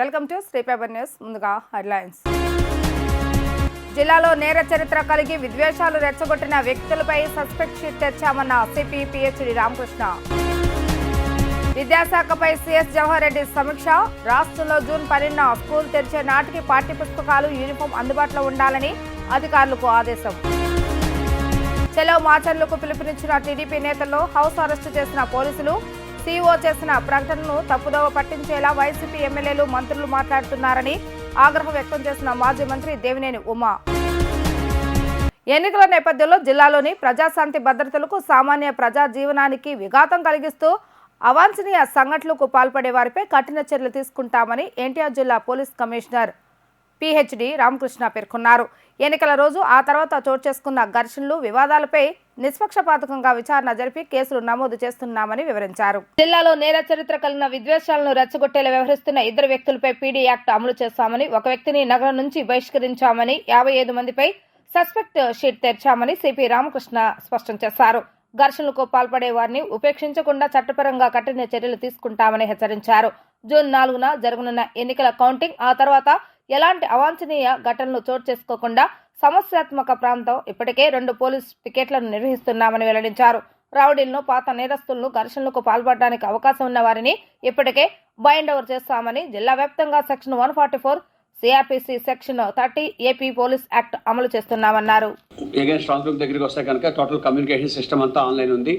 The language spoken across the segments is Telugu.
Welcome to Sri paper news ముందుగా హెడ్లైన్స్. జిల్లాలో నేర చరిత్ర కలిగి విద్వేషాలు రెచ్చగొట్టిన వ్యక్తులపై సస్పెక్ట్ షీట్ తెచ్చామన్న సిపి పిహెచ్డి రామకృష్ణ. విద్యాశాఖపై సిఎస్ జవహర్ రెడ్డి సమీక్ష రాష్ట్రంలో జూన్ పన్నెండున స్కూల్ తెరిచే నాటికి పాఠ్య పుస్తకాలు యూనిఫామ్ అందుబాటులో ఉండాలని అధికారులకు ఆదేశం. సెలవు మాచర్లకు పిలుపునిచ్చిన టీడీపీ నేతల్లో హౌస్ అరెస్టు చేసిన పోలీసులు సీఓ చేసిన ప్రకటనను తప్పుదోవ పట్టించేలా వైసీపీ ఎమ్మెల్యేలు మంత్రులు మాట్లాడుతున్నారని ఆగ్రహం వ్యక్తం చేసిన మాజీ మంత్రి దేవినేని ఉమా. ఎన్నికల నేపథ్యంలో జిల్లాలోని ప్రజాశాంతి భద్రతలకు సామాన్య ప్రజా జీవనానికి విఘాతం కలిగిస్తూ అవాంఛనీయ సంఘటనలకు పాల్పడే వారిపై కఠిన చర్యలు తీసుకుంటామని ఎన్టీఆర్ జిల్లా పోలీస్ కమిషనర్ పిహెచ్డి రామకృష్ణ పేర్కొన్నారు. ఎన్నికల రోజు ఆ తర్వాత చోటు చేసుకున్న ఘర్షణలు వివాదాలపై నిష్పక్షపాతకంగా విచారణ జరిపి కేసులు నమోదు చేస్తున్నామని వివరించారు. జిల్లాలో నేర చరిత్ర కలిగిన విద్వేషాలను రెచ్చగొట్టేలా వ్యవహరిస్తున్న ఇద్దరు వ్యక్తులపై పీడీ యాక్ట్ అమలు చేస్తామని ఒక వ్యక్తిని నగరం నుంచి బహిష్కరించామని యాభై ఐదు మందిపై సస్పెక్ట్ షీట్ తెరిచామని సిపి రామకృష్ణ స్పష్టం చేశారు. ఘర్షణలకు పాల్పడే వారిని ఉపేక్షించకుండా చట్టపరంగా కఠిన చర్యలు తీసుకుంటామని హెచ్చరించారు. జూన్ నాలుగున జరగనున్న ఎన్నికల కౌంటింగ్ ఆ తర్వాత ఎలాంటి అవాంఛనీయ ఘటనలు చోటు చేసుకోకుండా సమస్యాత్మక ప్రాంతం ఇప్పటికే రెండు పోలీస్ పికెట్లను నిర్వహిస్తున్నామని వెల్లడించారు. రౌడీలను పాత నేరస్తులను ఘర్షణలకు పాల్పడడానికి అవకాశం ఉన్న వారిని ఇప్పటికే బైండ్ ఓవర్ చేస్తామని జిల్లా వ్యాప్తంగా section one forty four CrPC section thirty AP police act అమలు చేస్తున్నామన్నారు. స్ట్రాంగ్ రూమ్ దగ్గరికి వస్తే కనుక టోటల్ కమ్యూనికేషన్ సిస్టమ్ అంతా ఆన్లైన్ ఉంది.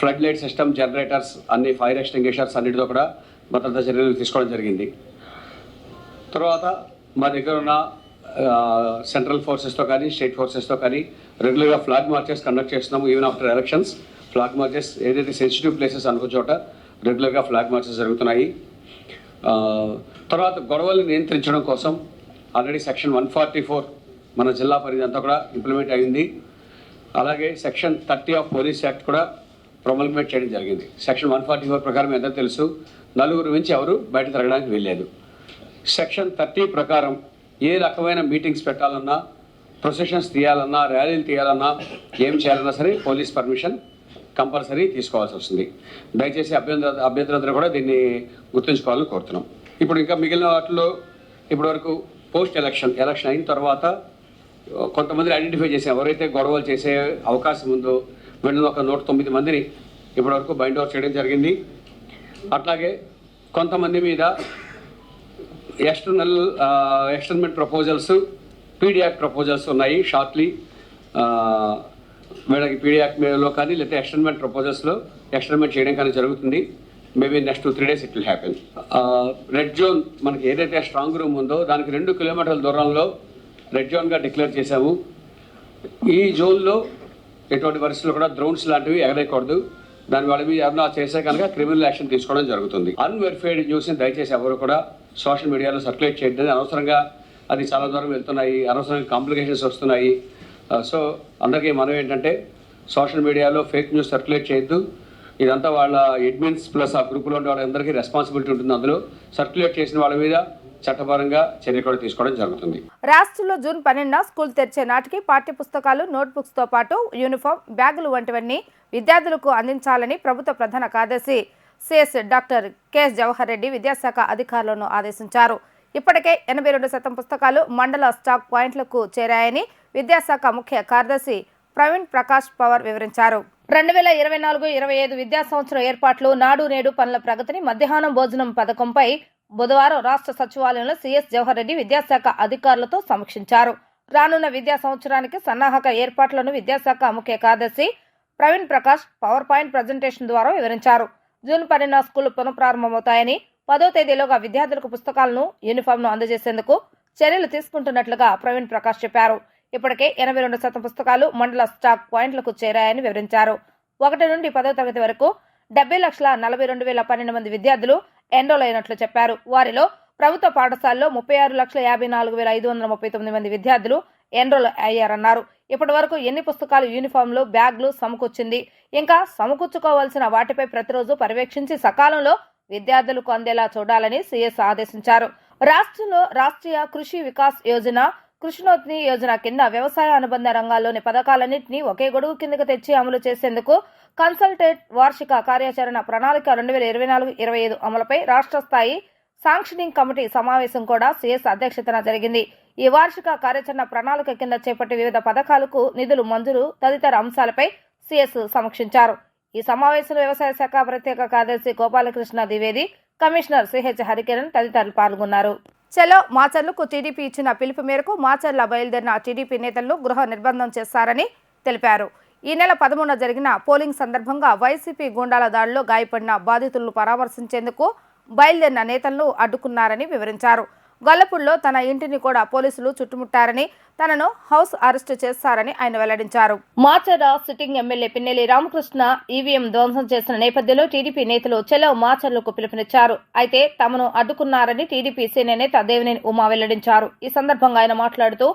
ఫ్లడ్ లైట్ సిస్టమ్ జనరేటర్స్ అన్ని ఫైర్ ఎక్స్టింగ్విషర్స్ అన్నిటితో కూడా భద్రతా చర్యలు తీసుకోవడం జరిగింది. తర్వాత మా దగ్గర ఉన్న సెంట్రల్ ఫోర్సెస్తో కానీ స్టేట్ ఫోర్సెస్తో కానీ రెగ్యులర్గా ఫ్లాగ్ మార్చెస్ కండక్ట్ చేస్తున్నాము even after elections flag marches ఏదైతే సెన్సిటివ్ ప్లేసెస్ అనుకో చోట రెగ్యులర్గా ఫ్లాగ్ మార్చెస్ జరుగుతున్నాయి. తర్వాత గొడవలు నియంత్రించడం కోసం already section one forty four మన జిల్లా పరిధి అంతా కూడా ఇంప్లిమెంట్ అయింది. అలాగే section thirty of police act కూడా ప్రొమల్గేట్ చేయడం జరిగింది. సెక్షన్ వన్ ఫార్టీ ఫోర్ ప్రకారం ఎంత తెలుసు నలుగురు నుంచి ఎవరు బయట తిరగడానికి వెళ్ళలేదు సెక్షన్ థర్టీ ప్రకారం ఏ రకమైన మీటింగ్స్ పెట్టాలన్నా ప్రొసెషన్స్ తీయాలన్నా ర్యాలీలు తీయాలన్నా ఏం చేయాలన్నా సరే పోలీస్ పర్మిషన్ కంపల్సరీ తీసుకోవాల్సి వస్తుంది. దయచేసి అభ్యంతర అభ్యంతరందరూ కూడా దీన్ని గుర్తుంచుకోవాలని కోరుతున్నాం. ఇప్పుడు ఇంకా మిగిలిన వాటిలో ఇప్పటివరకు పోస్ట్ ఎలక్షన్ ఎలక్షన్ అయిన తర్వాత కొంతమందిని ఐడెంటిఫై చేసే. ఎవరైతే గొడవలు చేసే అవకాశం ఉందో వీళ్ళని ఒక నూట తొమ్మిది మందిని ఇప్పటివరకు బైండ్ ఓవర్ చేయడం జరిగింది. అట్లాగే కొంతమంది మీద external externment proposals PD Act proposals ఉన్నాయి షార్ట్లీ మేడం పీడియాక్లో కానీ లేకపోతే ఎక్స్టర్నమెంట్ ప్రపోజల్స్లో ఎక్స్టర్నమెంట్ చేయడం కానీ జరుగుతుంది. Maybe next two three days it will happen red zone మనకి ఏదైతే స్ట్రాంగ్ రూమ్ ఉందో దానికి రెండు కిలోమీటర్ల దూరంలో రెడ్ జోన్గా డిక్లేర్ చేశాము. ఈ జోన్లో ఎటువంటి పరిస్థితులు కూడా డ్రోన్స్ లాంటివి ఎగరేయకూడదు. దాని వాళ్ళ మీద ఎవరైనా చేస్తే కనుక క్రిమినల్ యాక్షన్ తీసుకోవడం జరుగుతుంది. అన్వెరిఫైడ్ న్యూస్ని దయచేసి ఎవరు కూడా సోషల్ మీడియాలో సర్క్యులేట్ చేయడం. అనవసరంగా అది చాలా దూరం వెళ్తున్నాయి. అనవసరంగా కాంప్లికేషన్స్ వస్తున్నాయి. సో అందరికీ మనం ఏంటంటే సోషల్ మీడియాలో ఫేక్ న్యూస్ సర్క్యులేట్ చేయొద్దు. ఇదంతా వాళ్ళ అడ్మిన్స్ ప్లస్ ఆ గ్రూపులో ఉండే వాళ్ళందరికీ రెస్పాన్సిబిలిటీ ఉంటుంది. అందులో సర్క్యులేట్ చేసిన వాళ్ళ మీద చట్టపరంగా చర్య కూడా తీసుకోవడం జరుగుతుంది. రాష్ట్రంలో జూన్ పన్నెండున స్కూల్ తెరిచే నాటికి పాఠ్య పుస్తకాలు నోట్బుక్స్తో పాటు యూనిఫామ్ బ్యాగులు వంటివన్నీ విద్యార్థులకు అందించాలని ప్రభుత్వ ప్రధాన కార్యదర్శి CS doctor KS Jawahar Reddy విద్యాశాఖ అధికారులను ఆదేశించారు. ఇప్పటికే ఎనభై రెండు శాతం పుస్తకాలు మండల స్టాక్ పాయింట్లకు చేరాయని విద్యాశాఖ ముఖ్య కార్యదర్శి ప్రవీణ్ ప్రకాష్ పవర్ వివరించారు. రెండు వేల ఇరవై నాలుగు ఇరవై ఐదు విద్యా సంవత్సరం ఏర్పాట్లు నాడు నేడు పనుల ప్రగతిని మధ్యాహ్నం భోజనం పథకంపై బుధవారం రాష్ట్ర సచివాలయంలో సీఎస్ జవహర్ రెడ్డి విద్యాశాఖ అధికారులతో సమీక్షించారు. రానున్న విద్యా సంవత్సరానికి సన్నాహక ఏర్పాట్లను విద్యాశాఖ ముఖ్య కార్యదర్శి Praveen Prakash power point presentation ద్వారా వివరించారు. జూన్ పన్నెండున స్కూళ్ళు పునఃప్రారంభమవుతాయని పదో తేదీలోగా విద్యార్థులకు పుస్తకాలను యూనిఫామ్ను అందజేసేందుకు చర్యలు తీసుకుంటున్నట్లుగా ప్రవీణ్ ప్రకాష్ చెప్పారు. ఇప్పటికే ఎనభై రెండు శాతం పుస్తకాలు మండల స్టాక్ పాయింట్లకు చేరాయని వివరించారు. ఒకటి నుండి పదో తరగతి వరకు డెబ్బై లక్షల నలభై రెండు వేల పన్నెండు మంది విద్యార్థులు ఎన్రోల్ అయినట్లు చెప్పారు. వారిలో ప్రభుత్వ పాఠశాలలో ముప్పై ఆరు లక్షల యాభై నాలుగు వేల ఐదు వందల ముప్పై తొమ్మిది మంది విద్యార్థులు ఎన్రోల్ అయ్యారన్నారు. ఇప్పటి వరకు ఎన్ని పుస్తకాలు యూనిఫామ్లు బ్యాగ్లు సమకూర్చింది? ఇంకా సమకూర్చుకోవాల్సిన వాటిపై ప్రతిరోజు పర్యవేక్షించి సకాలంలో విద్యార్థులకు అందేలా చూడాలని సీఎస్ ఆదేశించారు. రాష్ట్రంలో రాష్ట్రీయ కృషి వికాస్ యోజన కృష్ణోత్ని యోజన కింద వ్యవసాయ అనుబంధ రంగాల్లోని పథకాలన్నింటినీ ఒకే గొడుగు కిందకు తెచ్చి అమలు చేసేందుకు కన్సల్టేట్ వార్షిక కార్యాచరణ ప్రణాళిక రెండు వేల ఇరవై నాలుగు ఇరవై ఐదు అమలుపై రాష్ట్ర స్థాయి సాంక్షనింగ్ కమిటీ సమావేశం కూడా సీఎస్ అధ్యక్షతన జరిగింది. ఈ వార్షిక కార్యాచరణ ప్రణాళిక కింద చేపట్టే వివిధ పథకాలకు నిధులు మంజూరు తదితర అంశాలపై సీఎస్ సమీక్షించారు. ఈ సమావేశంలో వ్యవసాయ శాఖ ప్రత్యేక కార్యదర్శి గోపాలకృష్ణ ద్వివేది కమిషనర్ సిహెచ్ హరికిరణ్ తదితరులు పాల్గొన్నారు. చలో మాచర్లకు టీడీపీ ఇచ్చిన పిలుపు మేరకు మాచర్ల బయలుదేరిన టీడీపీ నేతలను గృహ నిర్బంధం చేస్తారని తెలిపారు. ఈ నెల పదమూడున జరిగిన పోలింగ్ సందర్భంగా వైసీపీ గుండాల దాడిలో గాయపడిన బాధితులను పరామర్శించేందుకు బయలుదేరిన నేతలను అడ్డుకున్నారని వివరించారు. గొల్లపూడిలో తన ఇంటిని కూడా పోలీసులు చుట్టుముట్టారని తనను హౌస్ అరెస్టు చేస్తారని ఆయన వెల్లడించారు. Macherla sitting MLA Pinnelli Ramakrishna EVM ధ్వంసం చేసిన నేపథ్యంలో టీడీపీ నేతలు చెలో మాచర్లకు పిలుపునిచ్చారు. అయితే తమను అడ్డుకున్నారని టీడీపీ సీనియర్ నేత దేవినేని ఉమా వెల్లడించారు. ఈ సందర్భంగా ఆయన మాట్లాడుతూ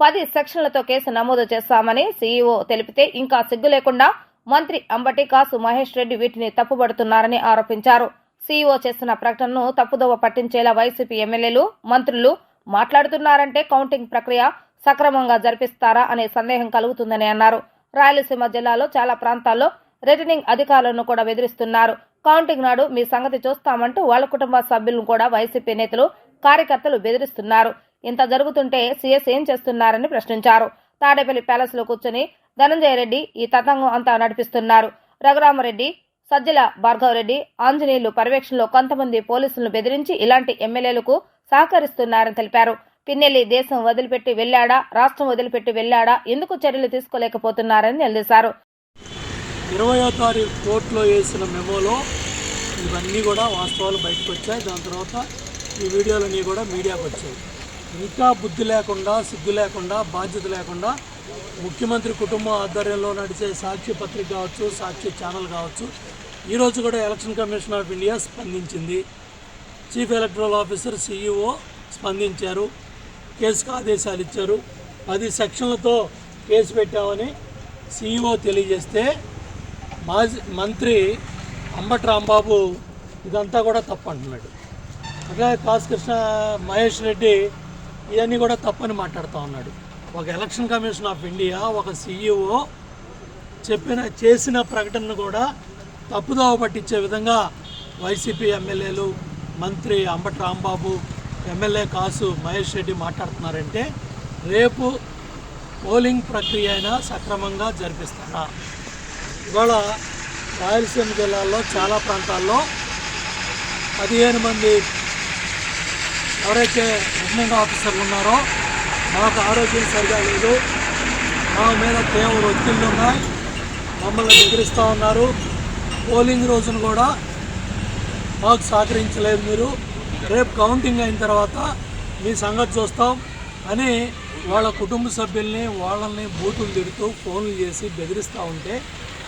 పది సెక్షన్లతో కేసు నమోదు చేస్తామని సీఈఓ తెలిపితే ఇంకా సిగ్గు లేకుండా మంత్రి అంబటి కాసు మహేష్ రెడ్డి వీటిని తప్పుబడుతున్నారని ఆరోపించారు. సీఈఓ చేస్తున్న ప్రకటనను తప్పుదోవ పట్టించేలా వైసీపీ ఎమ్మెల్యేలు మంత్రులు మాట్లాడుతున్నారంటే కౌంటింగ్ ప్రక్రియ సక్రమంగా జరిపిస్తారా అనే సందేహం కలుగుతుందని అన్నారు. రాయలసీమ జిల్లాలో చాలా ప్రాంతాల్లో రిటర్నింగ్ అధికారులను కూడా బెదిరిస్తున్నారు. కౌంటింగ్ నాడు మీ సంగతి చూస్తామంటూ వాళ్ళ కుటుంబ సభ్యులను కూడా వైసీపీ నేతలు కార్యకర్తలు బెదిరిస్తున్నారు. ఇంత జరుగుతుంటే సీఎస్ ఏం చేస్తున్నారని ప్రశ్నించారు. తాడేపల్లి ప్యాలెస్లో కూర్చొని ధనంజయ రెడ్డి ఈ తతంగం అంతా నడిపిస్తున్నారు. రఘురామరెడ్డి సజ్జల భార్గవరెడ్డి ఆంజనేయులు పర్యవేక్షణలో కొంతమంది పోలీసులను బెదిరించి ఇలాంటి ఎమ్మెల్యేలకు సహకరిస్తున్నారని తెలిపారు. పిన్నెల్లి దేశం వదిలిపెట్టి వెళ్ళాడా? రాష్ట్రం వదిలిపెట్టి వెళ్ళాడా? ఎందుకు చర్యలు తీసుకోలేకపోతున్నారని నిలదీశారు. ఇరవయో తారీఖు కోర్టులో వేసిన మెమోలో ఇవన్నీ కూడా వాస్తవాలు బయటకు వచ్చాయి. దాని తర్వాత ఈ వీడియోలన్నీ కూడా మీడియాకు వచ్చాయి. ఇంకా బుద్ధి లేకుండా సిగ్గు లేకుండా బాధ్యత లేకుండా ముఖ్యమంత్రి కుటుంబం ఆధ్వర్యంలో నడిచే సాక్షి పత్రిక కావచ్చు సాక్షి ఛానల్ కావచ్చు ఈరోజు కూడా ఎలక్షన్ కమిషన్ ఆఫ్ ఇండియా స్పందించింది. చీఫ్ ఎలక్టరల్ ఆఫీసర్ సిఇఓ స్పందించారు. కేసుకు ఆదేశాలు ఇచ్చారు. పది సెక్షన్లతో కేసు పెట్టామని సిఇఓ తెలియజేస్తే మాజీ మంత్రి అంబటి రాంబాబు ఇదంతా కూడా తప్పు అంటున్నాడు. అట్లాగే కాసు మహేష్ రెడ్డి ఇవన్నీ కూడా తప్పని మాట్లాడుతూ ఉన్నాడు. ఒక ఎలక్షన్ కమిషన్ ఆఫ్ ఇండియా ఒక సిఇఓ చెప్పిన చేసిన ప్రకటనను కూడా తప్పుదోవ పట్టించే విధంగా వైసీపీ ఎమ్మెల్యేలు మంత్రి అంబటి రాంబాబు ఎమ్మెల్యే కాసు మహేష్ రెడ్డి మాట్లాడుతున్నారంటే రేపు పోలింగ్ ప్రక్రియ అయినా సక్రమంగా జరిపిస్తారా? ఇవాళ రాయలసీమ జిల్లాలో చాలా ప్రాంతాల్లో పదిహేను మంది ఎవరైతే రిటర్నింగ్ ఆఫీసర్లు ఉన్నారో మాకు ఆరోగ్యం సరిగా లేదు. మా మీద తీవ్ర ఒత్తిళ్ళు ఉన్నాయి. మమ్మల్ని బెదిరిస్తూ ఉన్నారు. పోలింగ్ రోజున కూడా మాకు సహకరించలేదు మీరు. రేపు కౌంటింగ్ అయిన తర్వాత మీ సంగతి చూస్తాం అని వాళ్ళ కుటుంబ సభ్యుల్ని వాళ్ళని బూతులు తిడుతూ ఫోన్లు చేసి బెదిరిస్తూ ఉంటే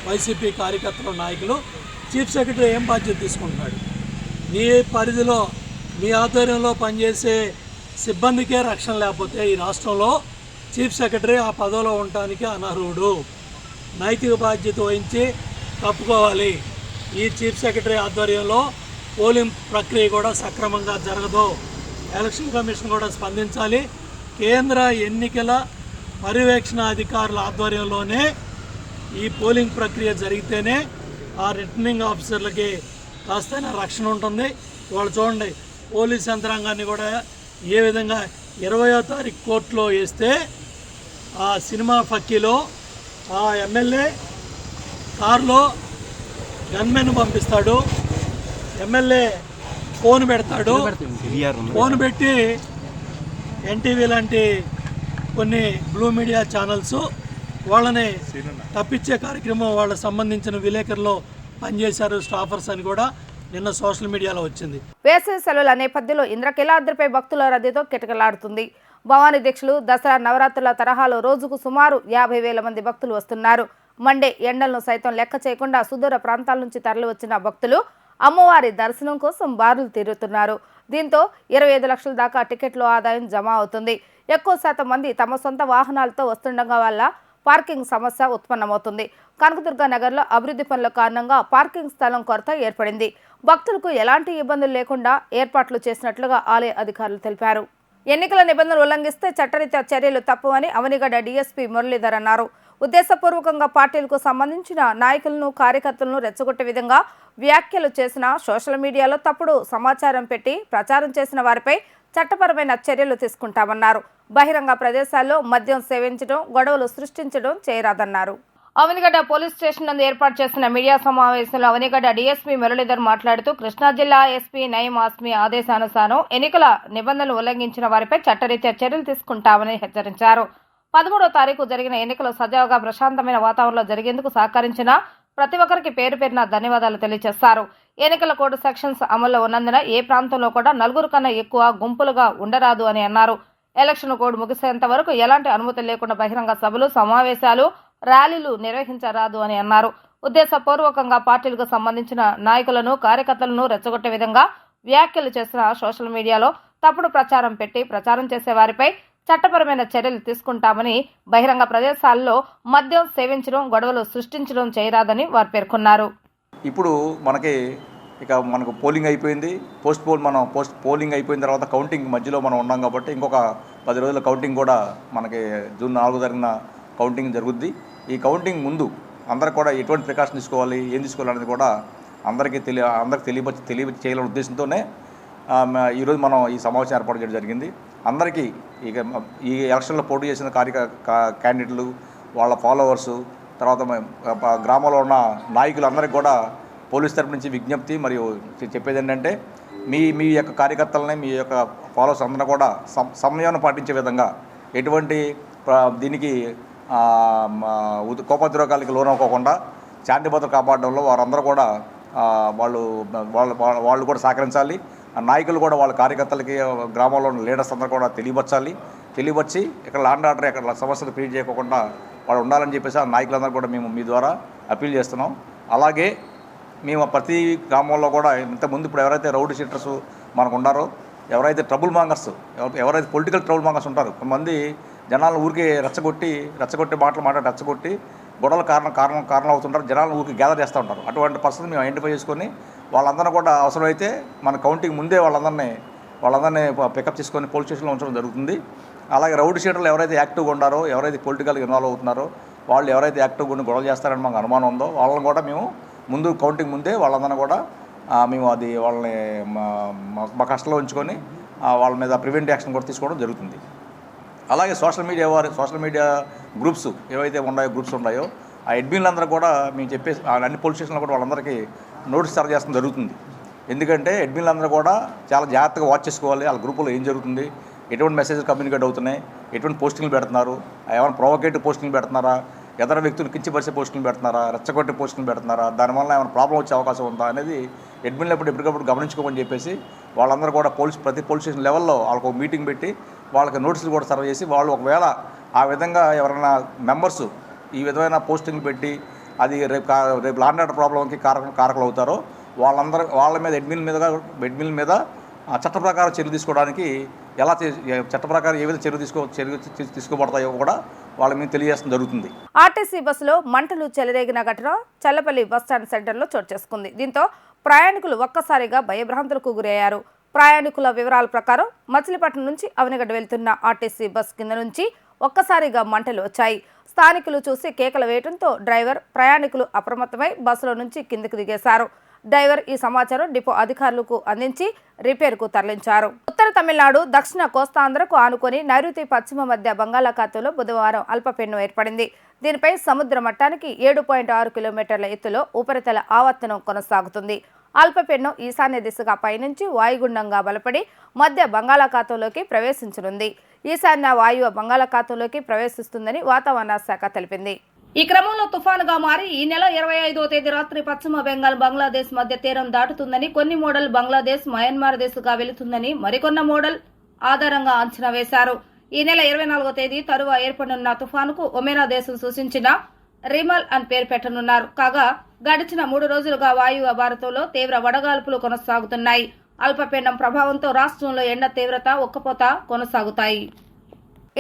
వైసీపీ కార్యకర్తల నాయకులు చీఫ్ సెక్రటరీ ఏం బాధ్యత తీసుకుంటున్నాడు? మీ పరిధిలో మీ ఆధ్వర్యంలో పనిచేసే సిబ్బందికే రక్షణ లేకపోతే ఈ రాష్ట్రంలో చీఫ్ సెక్రటరీ ఆ పదవిలో ఉండటానికి అనర్హుడు. నైతిక బాధ్యత వహించి తప్పుకోవాలి. ఈ చీఫ్ సెక్రటరీ ఆధ్వర్యంలో పోలింగ్ ప్రక్రియ కూడా సక్రమంగా జరగదు. ఎలక్షన్ కమిషన్ కూడా స్పందించాలి. కేంద్ర ఎన్నికల పర్యవేక్షణ అధికారుల ఆధ్వర్యంలోనే ఈ పోలింగ్ ప్రక్రియ జరిగితేనే ఆ రిటర్నింగ్ ఆఫీసర్లకి కాస్తైనా రక్షణ ఉంటుంది. వాళ్ళు చూడండి పోలీస్ యంత్రాంగాన్ని కూడా ఏ విధంగా ఇరవయో తారీఖు కోర్టులో వేస్తే ఆ సినిమా ఫక్కీలో ఆ ఎమ్మెల్యే కారులో గన్మెన్ పంపిస్తాడు. ఎమ్మెల్యే ఫోన్ పెడతాడు. ఫోన్ పెట్టి ఎన్టీవీ లాంటి కొన్ని బ్లూ మీడియా ఛానల్స్ వాళ్ళని తప్పించే కార్యక్రమం వాళ్ళకి సంబంధించిన విలేకరులు పనిచేశారు స్టాఫర్స్ అని కూడా నిన్న సోషల్ మీడియాలో వచ్చింది. వేసవి సెలవుల నేపథ్యంలో ఇంద్రకీలాద్రిపై భక్తుల రద్దీతో కిటకలాడుతుంది. భవానీ దీక్షలు దసరా నవరాత్రుల తరహాలో రోజుకు సుమారు యాభై వేల మంది భక్తులు వస్తున్నారు. మండే ఎండలను సైతం లెక్క చేయకుండా సుదూర ప్రాంతాల నుంచి తరలివచ్చిన భక్తులు అమ్మవారి దర్శనం కోసం బారులు తీరుతున్నారు. దీంతో ఇరవై ఐదు లక్షల దాకా టికెట్లు ఆదాయం జమ అవుతుంది. ఎక్కువ శాతం మంది తమ సొంత వాహనాలతో వస్తుండగా వల్ల పార్కింగ్ సమస్య ఉత్పన్నమవుతుంది. కనకదుర్గ నగర్లో అభివృద్ధి పనుల కారణంగా పార్కింగ్ స్థలం కొరత ఏర్పడింది. భక్తులకు ఎలాంటి ఇబ్బందులు లేకుండా ఏర్పాట్లు చేసినట్లుగా ఆలయ అధికారులు తెలిపారు. ఎన్నికల నిబంధనలు ఉల్లంఘిస్తే చట్టరీత్యా చర్యలు తప్పవని అవనిగడ్డ డీఎస్పీ మురళీధర్ అన్నారు. ఉద్దేశపూర్వకంగా పార్టీలకు సంబంధించిన నాయకులను కార్యకర్తలను రెచ్చగొట్టే విధంగా వ్యాఖ్యలు చేసిన సోషల్ మీడియాలో తప్పుడు సమాచారం పెట్టి ప్రచారం చేసిన వారిపై చట్టపరమైన చర్యలు తీసుకుంటామన్నారు. బహిరంగ ప్రదేశాల్లో మద్యం సేవించడం గొడవలు సృష్టించడం చేయరాదన్నారు. అవనిగడ్డ పోలీస్ స్టేషన్ నందు ఏర్పాటు చేసిన మీడియా సమావేశంలో అవనిగడ్డ డీఎస్పీ మురళీధర్ మాట్లాడుతూ కృష్ణా జిల్లా ఎస్పీ నయీం ఆస్మి ఆదేశానుసారం ఎన్నికల నిబంధనలు ఉల్లంఘించిన వారిపై చట్టరీత్యా చర్యలు తీసుకుంటామని హెచ్చరించారు. పదమూడో తారీఖు జరిగిన ఎన్నికలు సజావుగా ప్రశాంతమైన వాతావరణంలో జరిగేందుకు సహకరించిన ప్రతి ఒక్కరికి పేరు పేరున ధన్యవాదాలు తెలియజేస్తారు. ఎన్నికల కోడ్ సెక్షన్స్ అమల్లో ఉన్నందున ఏ ప్రాంతంలో కూడా నలుగురు కన్నా ఎక్కువ గుంపులుగా ఉండరాదు అని అన్నారు. ఎలక్షన్ కోడ్ ముగిసేంత వరకు ఎలాంటి అనుమతి లేకుండా బహిరంగ సభలు సమావేశాలు ర్యాలీలు నిర్వహించరాదు అని అన్నారు. ఉద్దేశపూర్వకంగా పార్టీలకు సంబంధించిన నాయకులను కార్యకర్తలను రెచ్చగొట్టే విధంగా వ్యాఖ్యలు చేసిన సోషల్ మీడియాలో తప్పుడు ప్రచారం పెట్టి ప్రచారం చేసే వారిపై చట్టపరమైన చర్యలు తీసుకుంటామని బహిరంగ ప్రదేశాల్లో మద్యం సేవించడం గొడవలు సృష్టించడం చేయరాదని వారు పేర్కొన్నారు. ఇప్పుడు మనకి ఇక మనకు పోలింగ్ అయిపోయింది. పోస్ట్ పోల్ మనం పోస్ట్ పోలింగ్ అయిపోయిన తర్వాత కౌంటింగ్ మధ్యలో మనం ఉన్నాం కాబట్టి ఇంకొక పది రోజుల కౌంటింగ్ కూడా మనకి జూన్ నాలుగో జరిగిన కౌంటింగ్ జరుగుద్ది. ఈ కౌంటింగ్ ముందు అందరూ కూడా ఎటువంటి ప్రికాషన్ తీసుకోవాలి ఏం తీసుకోవాలనేది కూడా అందరికీ తెలియ అందరికి తెలియ తెలియ చేయాలనే ఉద్దేశంతోనే ఈరోజు మనం ఈ సమావేశం ఏర్పాటు చేయడం జరిగింది. అందరికీ ఇక ఈ ఎలక్షన్లో పోటీ చేసిన కార్య క్యాండిడేట్లు వాళ్ళ ఫాలోవర్సు తర్వాత గ్రామంలో ఉన్న నాయకులందరికీ కూడా పోలీస్ తరపు నుంచి విజ్ఞప్తి మరియు చెప్పేది ఏంటంటే మీ మీ యొక్క కార్యకర్తలని మీ యొక్క ఫాలోవర్స్ అందరూ కూడా సం సమయాన్ని పాటించే విధంగా ఎటువంటి దీనికి కోపద్రోగాలకి లోనవ్వకుండా శాంతి భద్రత కాపాడడంలో వారందరూ కూడా వాళ్ళు వాళ్ళు వాళ్ళ- వాళ్ళు కూడా సహకరించాలి. నాయకులు కూడా వాళ్ళ కార్యకర్తలకి గ్రామంలో ఉన్న లీడర్స్ అందరూ కూడా తెలియపరచాలి. తెలియపరిచి ఇక్కడ లాండ్ ఆర్డర్ ఇక్కడ సమస్యలు క్రియేట్ చేయకుండా వాళ్ళు ఉండాలని చెప్పేసి ఆ నాయకులందరూ కూడా మేము మీ ద్వారా అప్పీల్ చేస్తున్నాం. అలాగే మేము ప్రతి గ్రామంలో కూడా ఇంతకుముందు ఇప్పుడు ఎవరైతే రౌడీ షీటర్స్ మనకు ఉన్నారో ఎవరైతే ట్రబుల్ మాంగర్స్ ఎవరైతే పొలిటికల్ ట్రబుల్ మాంగర్స్ ఉంటారు కొంతమంది జనాలను ఊరికే రెచ్చగొట్టి రెచ్చగొట్టి మాటలు మాట్లాడి రెచ్చగొట్టి గొడవల కారణం కారణం కారణం అవుతుంటారు జనాలను ఊరికి గ్యాదర్ చేస్తూ ఉంటారు. అటువంటి పరిస్థితి మేము ఐడెంటిఫై చేసుకొని వాళ్ళందరూ కూడా అవసరమైతే మన కౌంటింగ్ ముందే వాళ్ళందరినీ వాళ్ళందరినీ పికప్ చేసుకొని పోలీస్ స్టేషన్లో ఉంచడం జరుగుతుంది. అలాగే రౌడ్ షీటర్లు ఎవరైతే యాక్టివ్గా ఉన్నారో ఎవరైతే పొలిటికల్గా ఇన్వాల్వ్ అవుతున్నారో వాళ్ళు ఎవరైతే యాక్టివ్గా ఉండి గొడవలు చేస్తారని మాకు అనుమానం ఉందో వాళ్ళని కూడా మేము ముందు కౌంటింగ్ ముందే వాళ్ళందరినీ కూడా మేము అది వాళ్ళని మా కష్టంలో ఉంచుకొని వాళ్ళ మీద ప్రివెంట్ యాక్షన్ కూడా తీసుకోవడం జరుగుతుంది. అలాగే సోషల్ మీడియా వారి సోషల్ మీడియా గ్రూప్స్ ఏవైతే ఉన్నాయో గ్రూప్స్ ఉన్నాయో ఆ అడ్మిన్లందరూ కూడా మేము చెప్పేసి ఆ అన్ని పోలీస్ స్టేషన్లో కూడా వాళ్ళందరికీ నోటీస్ సర్వ్ చేస్తడం జరుగుతుంది. ఎందుకంటే అడ్మిన్లందరూ కూడా చాలా జాగ్రత్తగా వాచ్ చేసుకోవాలి. వాళ్ళ గ్రూపులో ఏం జరుగుతుంది ఎటువంటి మెసేజ్లు కమ్యూనికేట్ అవుతున్నాయి ఎటువంటి పోస్టింగ్లు పెడుతున్నారు ఏమైనా ప్రొవోకేటివ్ పోస్టింగ్లు పెడుతున్నారా ఇతర వ్యక్తులు కించిపరిచే పోస్టులు పెడుతున్నారా రెచ్చగొట్టే పోస్టులు పెడుతున్నారా దానివల్ల ఏమైనా ప్రాబ్లం వచ్చే అవకాశం ఉందా అనేది అడ్మిన్లు ఎప్పుడు ఎప్పటికప్పుడు గమనించుకోమని చెప్పేసి వాళ్ళందరూ కూడా పోలీస్ ప్రతి పోలీస్ స్టేషన్ లెవెల్లో వాళ్ళకు మీటింగ్ పెట్టి వాళ్ళకి నోటీసులు కూడా సర్వ్ చేసి వాళ్ళు ఒకవేళ ఆ విధంగా ఎవరైనా మెంబర్స్ ఈ విధమైన పోస్టింగ్లు పెట్టి అది రేపు రేపు లాండ్ ఆర్డర్ ప్రాబ్లంకి కారక కారకులు అవుతారో వాళ్ళందరూ వాళ్ళ మీద అడ్మిన్ మీద అడ్మిన్ మీద చట్ట ప్రకారం చర్యలు తీసుకోవడానికి ఎలా చే- చట్ట ప్రకారం ఏ విధంగా చర్యలు తీసుకో చర్య తీసుకోబడతాయో కూడా వాళ్ళ మీద తెలియజేయడం జరుగుతుంది. ఆర్టీసీ బస్సులో మంటలు చెలరేగిన ఘటన చల్లపల్లి బస్టాండ్ సెంటర్లో చోటు చేసుకుంది. దీంతో ప్రయాణికులు ఒక్కసారిగా భయభ్రాంతులకు గురయ్యారు. ప్రయాణికుల వివరాల ప్రకారం మచిలీపట్నం నుంచి అవనిగడ్డ వెళ్తున్న ఆర్టీసీ బస్ కింద నుంచి ఒక్కసారిగా మంటలు వచ్చాయి. స్థానికులు చూసి కేకలు వేయడంతో డ్రైవర్ ప్రయాణికులు అప్రమత్తమై బస్సులో నుంచి కిందికి దిగేశారు. డ్రైవర్ ఈ సమాచారం డిపో అధికారులకు అందించి రిపేర్కు తరలించారు. ఉత్తర తమిళనాడు దక్షిణ కోస్తాంధ్రకు ఆనుకొని నైరుతి పశ్చిమ మధ్య బంగాళాఖాతంలో బుధవారం అల్పపీడనం ఏర్పడింది. దీనిపై సముద్ర మట్టానికి ఏడు పాయింట్ ఆరు కిలోమీటర్ల ఎత్తులో ఉపరితల ఆవర్తనం కొనసాగుతుంది. అల్పపీడనం ఈశాన్య దిశగా పయనించి వాయుగుండంగా బలపడి మధ్య బంగాళాఖాతంలోకి ప్రవేశించనుంది. ఈశాన్య వాయువు బంగాళాఖాతంలోకి ప్రవేశిస్తుందని వాతావరణ శాఖ తెలిపింది. ఈ క్రమంలో తుఫానుగా మారి ఈ నెల ఇరవై ఐదో తేదీ రాత్రి పశ్చిమ బెంగాల్ బంగ్లాదేశ్ మధ్య తీరం దాటుతుందని కొన్ని మోడల్ బంగ్లాదేశ్ మయన్మార్ దిశగా వెళుతుందని మరికొన్న మోడల్ ఆధారంగా అంచనా వేశారు. ఈ నెల ఇరవై నాలుగో తేదీ తరువా ఏర్పడనున్న తుఫానుకు ఒమేనా దేశం సూచించిన రిమల్ అని పేరు పెట్టనున్నారు. కాగా గడిచిన మూడు రోజులుగా వాయువ్య భారతంలో తీవ్ర వడగాల్పులు కొనసాగుతున్నాయి. అల్పపీండం ప్రభావంతో రాష్ట్రంలో ఎండ తీవ్రత ఒక్కపోత కొనసాగుతాయి.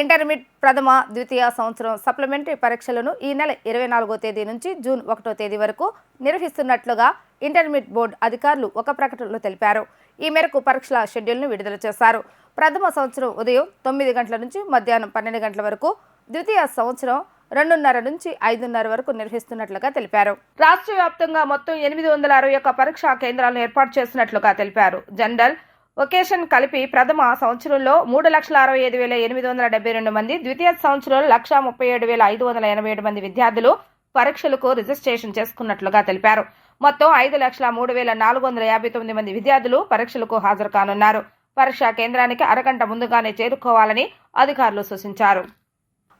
ఇంటర్మీడియట్ ప్రథమ ద్వితీయ సంవత్సరం సప్లిమెంటరీ పరీక్షలను ఈ నెల ఇరవై నాలుగో తేదీ నుంచి జూన్ ఒకటో తేదీ వరకు నిర్వహిస్తున్నట్లుగా ఇంటర్మీడియట్ బోర్డు అధికారులు ఒక ప్రకటనలో తెలిపారు. ఈ మేరకు పరీక్షల షెడ్యూల్ను విడుదల చేశారు. ప్రథమ సంవత్సరం ఉదయం తొమ్మిది గంటల నుంచి మధ్యాహ్నం పన్నెండు గంటల వరకు ద్వితీయ సంవత్సరం రెండున్నర నుంచి ఐదున్నర వరకు నిర్వహిస్తున్నట్లుగా తెలిపారు. రాష్ట్ర వ్యాప్తంగా మొత్తం ఎనిమిది వందల అరవై ఒక్క పరీక్షా కేంద్రాలను ఏర్పాటు చేసినట్లుగా తెలిపారు. జనరల్ ఒకేషన్ కలిపి ప్రథమ సంవత్సరంలో మూడు లక్షల అరవై ఐదు వేల ఎనిమిది వందల డెబ్బై రెండు మంది ద్వితీయ సంవత్సరంలో లక్ష ముప్పై ఏడు వేల ఐదు వందల ఎనభై ఏడు మంది విద్యార్థులు పరీక్షలకు రిజిస్ట్రేషన్ చేసుకున్నట్లుగా తెలిపారు. మొత్తం ఐదు లక్షల మూడు వేల నాలుగు వందల యాభై తొమ్మిది మంది విద్యార్థులు పరీక్షలకు హాజరు కానున్నారు. పరీక్షా కేంద్రానికి అరగంట ముందుగానే చేరుకోవాలని అధికారులు సూచించారు.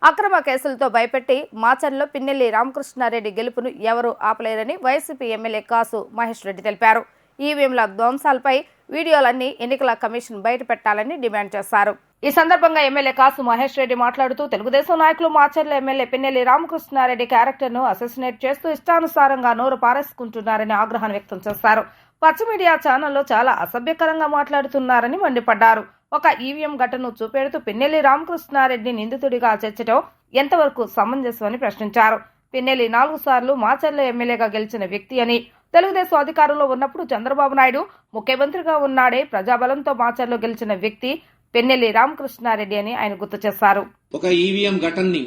అక్రమ కేసులతో భయపెట్టి మాచర్లో పిన్నెల్లి రామకృష్ణారెడ్డి గెలుపును ఎవరూ ఆపలేరని వైసీపీ ఎమ్మెల్యే కాసు మహేష్ రెడ్డి తెలిపారు. ఈవీఎంల ధ్వంసాలపై వీడియోలన్నీ ఎన్నికల కమిషన్ బయటపెట్టాలని డిమాండ్ చేశారు. ఈ సందర్భంగా ఎమ్మెల్యే కాసు మహేష్ రెడ్డి మాట్లాడుతూ తెలుగుదేశం నాయకులు మాచర్ల ఎమ్మెల్యే పిన్నెల్లి రామకృష్ణారెడ్డి క్యారెక్టర్ను అసెసినేట్ చేస్తూ ఇష్టానుసారంగా నోరు పారేసుకుంటున్నారని ఆగ్రహాన్ని వ్యక్తం చేశారు. పచ్చ మీడియా ఛానల్లో చాలా అసభ్యకరంగా మాట్లాడుతున్నారని మండిపడ్డారు. ఒక ఈవీఎం ఘటనను చూపెడుతూ పిన్నెల్లి రామకృష్ణారెడ్డి నిందితుడిగా చేర్చడం ఎంతవరకు సమంజసమని ప్రశ్నించారు. పిన్నెల్లి నాలుగు సార్లు మాచర్ల ఎమ్మెల్యేగా గెలిచిన వ్యక్తి అని తెలుగుదేశం అధికారంలో ఉన్నప్పుడు చంద్రబాబు నాయుడు ముఖ్యమంత్రిగా ఉన్నాడే ప్రజాబలంతో మాచర్లో గెలిచిన వ్యక్తి పెన్నెల్లి రామకృష్ణారెడ్డి అని ఆయన గుర్తు చేశారు. ఒక ఈవీఎం ఘటనని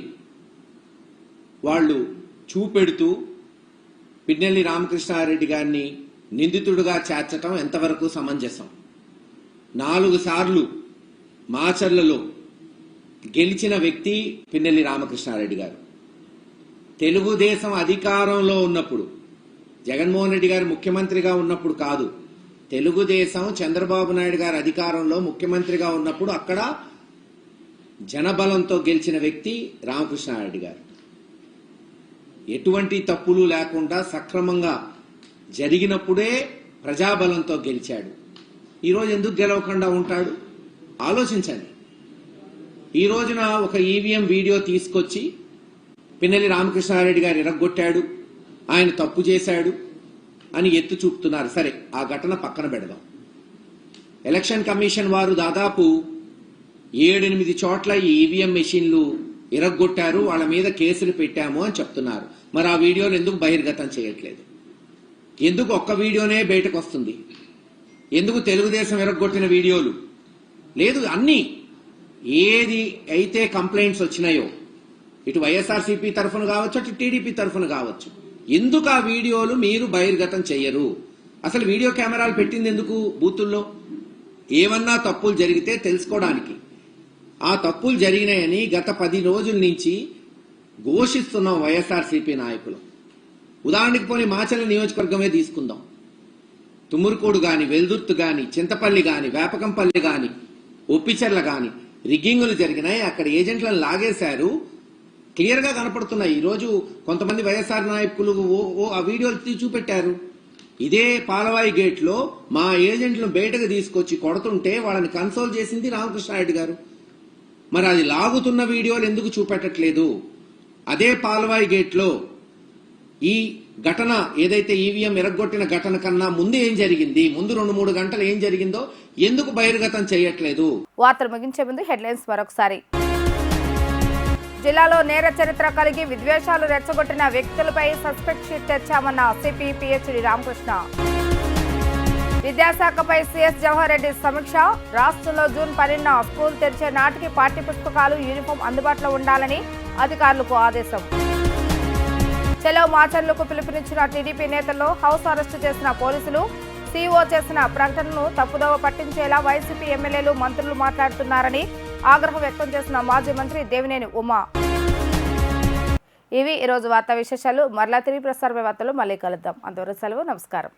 వాళ్ళు చూపెడుతూ పిన్నెల్లి రామకృష్ణారెడ్డి గారిని నిందితుడుగా చేర్చటం ఎంతవరకు సమంజసం? నాలుగు సార్లు మాచర్లలో గెలిచిన వ్యక్తి పిన్నెల్లి రామకృష్ణారెడ్డి గారు. తెలుగుదేశం అధికారంలో ఉన్నప్పుడు జగన్మోహన్ రెడ్డి గారు ముఖ్యమంత్రిగా ఉన్నప్పుడు కాదు తెలుగుదేశం చంద్రబాబు నాయుడు గారు అధికారంలో ముఖ్యమంత్రిగా ఉన్నప్పుడు అక్కడ జనబలంతో గెలిచిన వ్యక్తి రామకృష్ణారెడ్డి గారు. ఎటువంటి తప్పులు లేకుండా సక్రమంగా జరిగినప్పుడే ప్రజాబలంతో గెలిచాడు. ఈరోజు ఎందుకు గెలవకుండా ఉంటాడు? ఆలోచించండి. ఈ రోజున ఒక ఈవీఎం వీడియో తీసుకొచ్చి పిన్నెల్లి రామకృష్ణారెడ్డి గారు ఇరగొట్టాడు ఆయన తప్పు చేశాడు అని ఎత్తు చూపుతున్నారు. సరే ఆ ఘటన పక్కన పెడదాం. ఎలక్షన్ కమిషన్ వారు దాదాపు ఏడెనిమిది చోట్ల ఈ ఈవీఎం మెషిన్లు ఇరగొట్టారు వాళ్ళ మీద కేసులు పెట్టాము అని చెప్తున్నారు. మరి ఆ వీడియోలు ఎందుకు బహిర్గతం చేయట్లేదు? ఎందుకు ఒక్క వీడియోనే బయటకు వస్తుంది ఎందుకు తెలుగుదేశం ఎరగొట్టిన వీడియోలు? లేదు అన్నీ. ఏది అయితే కంప్లైంట్స్ వచ్చినాయో ఇటు వైఎస్ఆర్సీపీ తరఫున కావచ్చు అటు టీడీపీ తరఫున కావచ్చు ఎందుకు ఆ వీడియోలు మీరు బహిర్గతం చెయ్యరు? అసలు వీడియో కెమెరాలు పెట్టింది ఎందుకు బూతుల్లో? ఏమన్నా తప్పులు జరిగితే తెలుసుకోవడానికి. ఆ తప్పులు జరిగినాయని గత పది రోజుల నుంచి ఘోషిస్తున్నాం వైఎస్ఆర్సీపీ నాయకులు. ఉదాహరణకి పోనీ మాచల నియోజకవర్గమే తీసుకుందాం. తుమ్మురుకోడు కానీ వెల్దుర్తు కానీ చింతపల్లి కానీ వేపకంపల్లి కానీ ఒప్పిచర్ల కానీ రిగ్గింగులు జరిగినాయి. అక్కడ ఏజెంట్లను లాగేశారు. క్లియర్గా కనపడుతున్నాయి. ఈరోజు కొంతమంది వైఎస్ఆర్ నాయకులు ఓ ఓ ఆ వీడియోలు తీసి చూపెట్టారు. ఇదే పాలవాయి గేట్లో మా ఏజెంట్లను బయటకు తీసుకొచ్చి కొడుతుంటే వాళ్ళని కన్సోల్ చేసింది రామకృష్ణారెడ్డి గారు. మరి అది లాగుతున్న వీడియోలు ఎందుకు చూపెట్టట్లేదు? అదే పాలవాయి గేట్లో ఈ ఘటన ఏదైతే ఈవీఎం ఎరగొట్టిన ఘటన కన్నా ముందు ఏం జరిగింది? ముందు రెండు మూడు గంటలు ఏం జరిగిందో ఎందుకు బహిర్గతం చేయట్లేదు? వార్తలు ముగించే ముందు హెడ్లైన్స్ మరొకసారి. జిల్లాలో నేర చరిత్ర కలిగి విద్వేషాలు రెచ్చగొట్టిన వ్యక్తులపై సస్పెక్ట్ షీట్ తెచ్చామన్న సిపి పిహెచ్డి రామకృష్ణ. విద్యాశాఖపై సిఎస్ జవహర్ రెడ్డి సమీక్ష. రాష్ట్రంలో జూన్ పన్నెండున స్కూల్ తెరిచే నాటికి పాఠ్య పుస్తకాలు యూనిఫామ్ అందుబాటులో ఉండాలని అధికారులకు ఆదేశం. సెలవు మాచర్లకు పిలుపునిచ్చిన టీడీపీ నేతల్లో హౌస్ అరెస్టు చేసిన పోలీసులు సీఓ చేసిన ప్రకటనను తప్పుదోవ పట్టించేలా వైసీపీ ఎమ్మెల్యేలు మంత్రులు మాట్లాడుతున్నారని ఆగ్రహం వ్యక్తం చేసిన మాజీ మంత్రి దేవినేని ఉమా. ఇవి ఈరోజు వార్తా విశేషాలు. మరలా తిరిగి ప్రసారమే వార్తలు మళ్ళీ కలుద్దాం. అంతవరకు సెలవు నమస్కారం.